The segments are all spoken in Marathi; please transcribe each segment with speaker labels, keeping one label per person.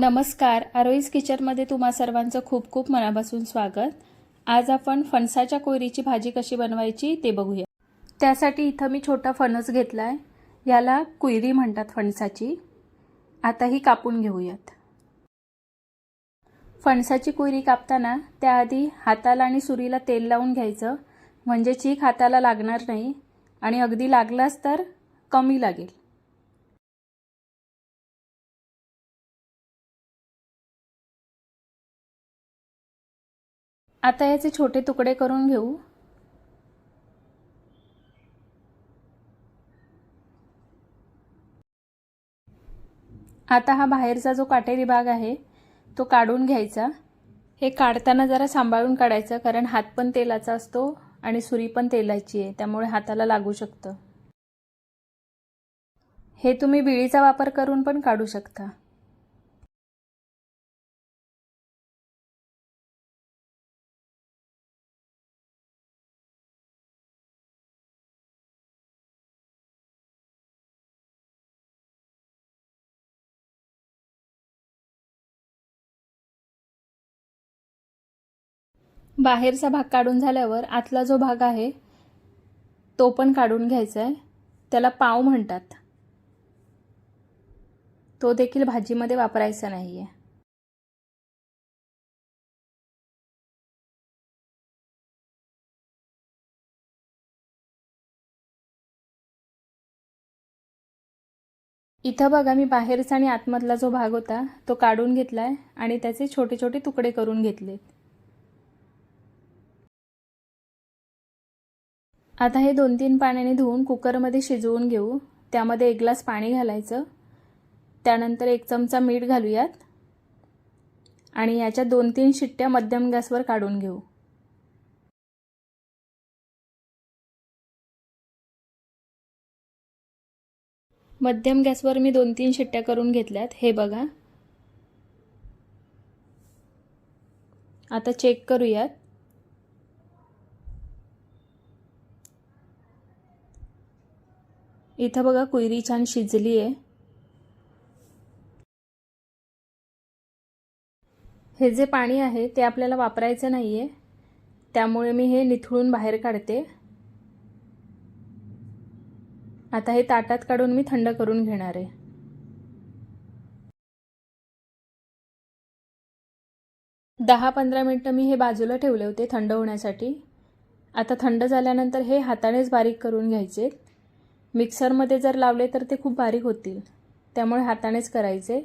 Speaker 1: नमस्कार. आरोईज किचनमध्ये तुम्हा सर्वांचं खूप खूप मनापासून स्वागत. आज आपण फणसाच्या कोयरीची भाजी कशी बनवायची ते बघूया. त्यासाठी इथं मी छोटा फणस घेतला आहे याला कुयरी म्हणतात फणसाची. आता ही कापून घेऊयात. फणसाची कुयरी कापताना त्याआधी हाताला आणि सुरीला तेल लावून घ्यायचं. म्हणजे चीक हाताला लागणार नाही. आणि अगदी लागलाच तर कमी लागेल. आता याचे छोटे तुकडे करून घेऊ. आता हा बाहेरचा जो काटेरी भाग आहे तो काढून घ्यायचा. हे काढताना जरा सांभाळून काढायचं कारण हात पण तेलाचा असतो आणि सुरी पण तेलाची आहे त्यामुळे हाताला लागू शकतं. हे तुम्ही विळीचा वापर करून पण काढू शकता. बाहेरचा भाग काढून झाल्यावर आतला जो भाग आहे तो पण काढून घ्यायचा आहे. त्याला पाव म्हणतात. तो देखील भाजीमध्ये वापरायचा नाही आहे इथं बघा मी बाहेरचा आणि आतमधला जो भाग होता तो काढून घेतला आहे आणि त्याचे छोटे छोटे तुकडे करून घेतलेत. आता हे दोन तीन पाण्याने धुवून कुकरमध्ये शिजवून घेऊ. त्यामध्ये एक ग्लास पाणी घालायचं. त्यानंतर एक चमचा मीठ घालूयात. आणि याच्या दोन तीन शिट्ट्या मध्यम गॅसवर काढून घेऊ. मध्यम गॅसवर मी दोन तीन शिट्ट्या करून घेतल्यात. हे बघा. आता चेक करूयात. इथं बघा कुयरी छान शिजली आहे. हे जे पाणी आहे ते आपल्याला वापरायचं नाही आहे त्यामुळे मी हे निथळून बाहेर काढते. आता हे ताटात काढून मी थंड करून घेणार आहे. दहा पंधरा मिनटं मी हे बाजूला ठेवले होते थंड होण्यासाठी. आता थंड झाल्यानंतर हे हातानेच बारीक करून घ्यायचे. मिक्सरमध्ये जर लावले तर ते खूप बारीक होतील. त्यामुळे हातानेच करायचे.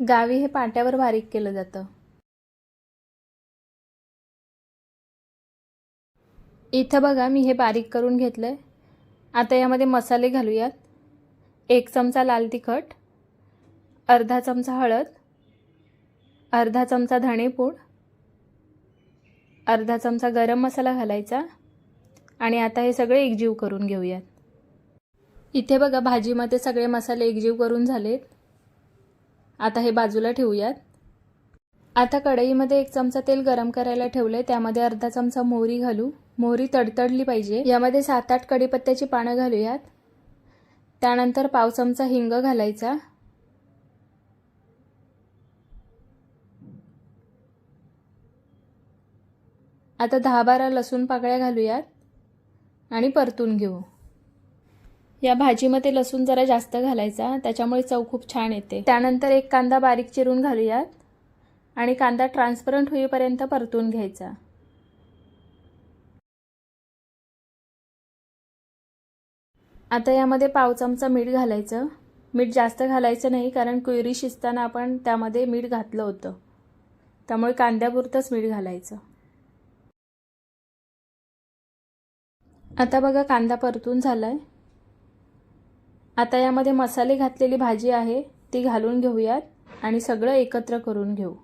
Speaker 1: गावी हे पाट्यावर बारीक केलं जातं. इथं बघा मी हे बारीक करून घेतलं आहे आता यामध्ये मसाले घालूयात. एक चमचा लाल तिखट अर्धा चमचा हळद अर्धा चमचा धणेपूड अर्धा चमचा गरम मसाला घालायचा. आणि आता हे सगळे एकजीव करून घेऊयात. इथे बघा भाजीमध्ये सगळे मसाले एकजीव करून झालेत. आता हे बाजूला ठेवूयात. आता कढईमध्ये एक चमचा तेल गरम करायला ठेवले त्यामध्ये अर्धा चमचा मोहरी घालू. मोहरी तडतडली पाहिजे. यामध्ये सात आठ कढीपत्त्याची पानं घालूयात. त्यानंतर पाव चमचा हिंग घालायचा. आता दहा बारा लसूण पाकळ्या घालूयात. आणि परतून घेऊ. या भाजीमध्ये लसूण जरा जास्त घालायचा त्याच्यामुळे चव खूप छान येते. त्यानंतर एक कांदा बारीक चिरून घालूयात आणि कांदा ट्रान्सपरंट होईपर्यंत परतून घ्यायचा. आता यामध्ये पाव चमचा मीठ घालायचं. मीठ जास्त घालायचं नाही कारण कुयरी शिजताना आपण त्यामध्ये मीठ घातलं होतं. त्यामुळे कांद्यापुरतंच मीठ घालायचं. आता बघा कांदा परतून झाला आहे आता यामध्ये मसाले घातलेली भाजी आहे ती घालून घेऊयात आणि सगळं एकत्र करून घेऊ.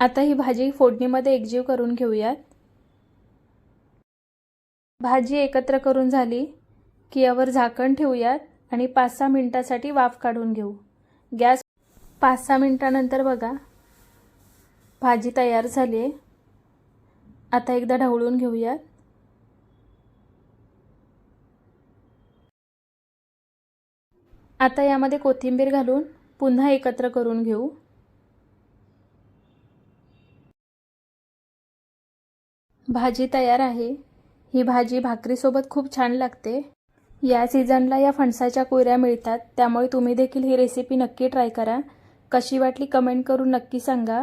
Speaker 1: आता ही भाजी फोडणीमध्ये एकजीव करून घेऊयात. भाजी एकत्र करून झाली की यावर झाकण ठेवूयात आणि पाच सहा मिनटासाठी वाफ काढून घेऊ. गॅस पाच सहा मिनटानंतर बघा. भाजी तयार झाली आहे आता एकदा ढवळून घेऊयात. आता यामध्ये कोथिंबीर घालून पुन्हा एकत्र करून घेऊ. भाजी तयार आहे. ही भाजी भाकरीसोबत खूप छान लागते. या सीझनला या फणसाच्या कोयऱ्या मिळतात त्यामुळे तुम्ही देखील ही रेसिपी नक्की ट्राय करा. कशी वाटली कमेंट करून नक्की सांगा.